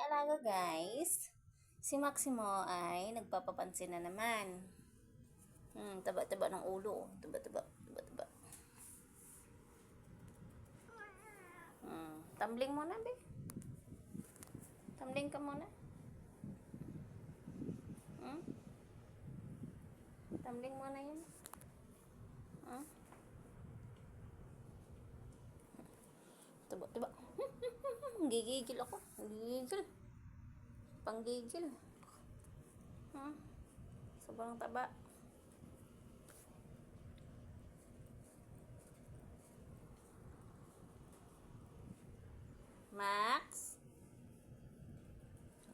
alaga guys. Si Maximo ay nagpapapansin na naman. Hmm, taba-taba ng ulo. Taba-taba. Taba-taba. Hmm, tumbling muna, be. Tumbling ka muna. Hmm? Tumbling muna yun. Hmm? Taba, taba. Gigigil ako. Gigigil. Panggigil. Hmm? Sobrang taba. Max?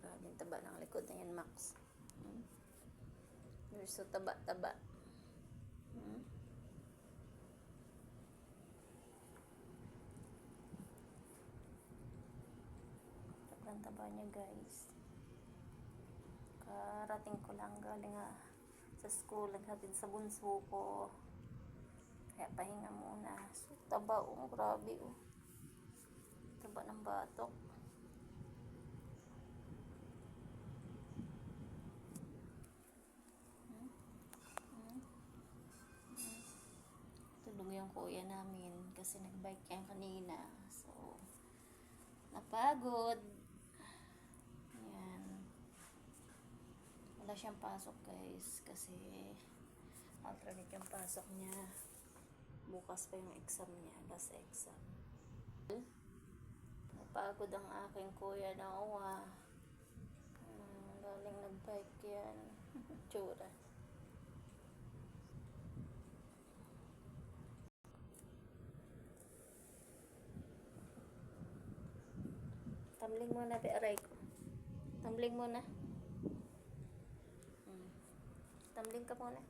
Grabe taba ng likod na yan, Max. Hmm? You're so taba-taba. Hmm? Sobrang taba niya, guys. Karating ko lang galing nga sa school, naghatid sa bunso ko. Kaya pahinga muna. So, taba, oh, grabe, oh. Taba ng batok. Hmm? Hmm. Tulog yung kuya namin kasi nagbike yan kanina. So, napagod. Yan. Wala siyang pasok guys kasi alternate yung pasok niya. Bukas pa yung exam niya, last exam. Napagod ang aking kuya na uwa. Hmm, galing nagbike yan. Tsura. Tumbling muna, be, aray ko. Tumbling muna. Hmm. Tumbling ka muna.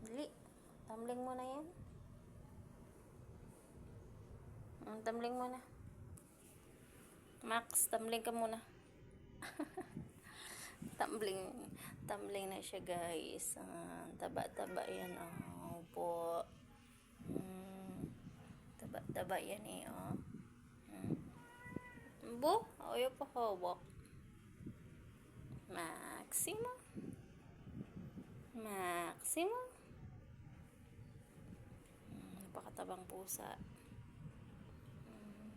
Dali. Tumbling muna yan. Hmm, tumbling muna. Max, tumbling ka muna. tumbling. Tumbling na siya, guys. Ah, taba-taba yan, oh. Opo. Hmm. Taba-taba yan, eh, oh. Hmm. Bu, ayaw pa hawak. Maximo. Maximo. Hmm, napakatabang pusa. Hmm,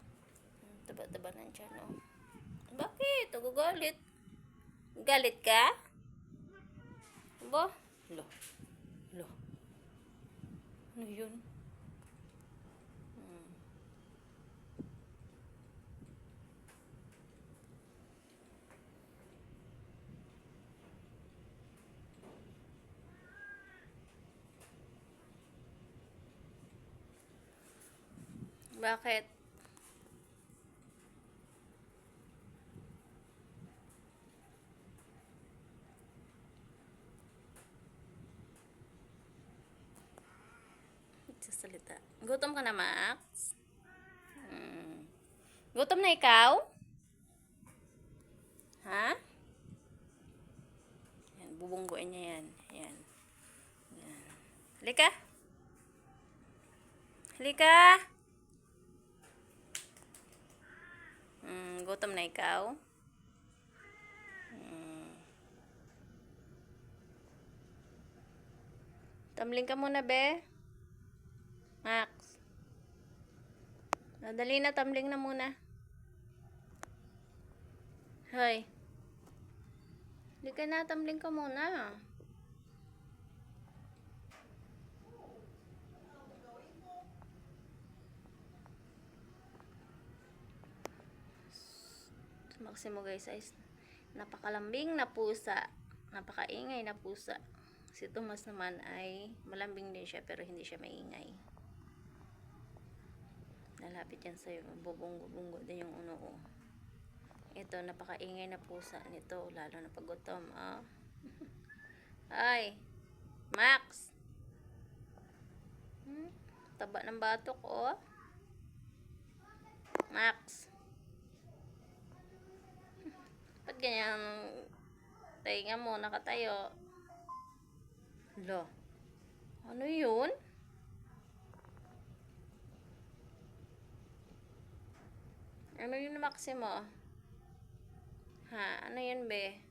Taba-taba ng tiyan, oh. Bakit? Nagagalit. Galit ka? Ba? Lo. Lo. Ano yun? Hmm. Bakit? Nagsasalita. Gutom ka na, Max? Hmm. Gutom na ikaw? Ha? Yan, bubungguin niya yan. Yan. Yan. Halika. Halika. Hmm, gutom na ikaw? Hmm. Tamling ka muna, be. Max. Nadali na, tamling na muna. Hoy. Halika na, tamling ka muna. Maximo guys ay napakalambing na pusa. Napakaingay na pusa. Si Thomas naman ay malambing din siya pero hindi siya maingay. Lalapit yan sa'yo. Bubunggo-bunggo din yung uno ko. Ito, napakaingay na pusa nito. Lalo na pag gutom. Ah. Ay! Max! Hmm? Taba ng batok, oh. Max! Ganyan tainga mo, nakatayo? Lo. Ano yun? Ano yun, Maximo? Ano yan, be?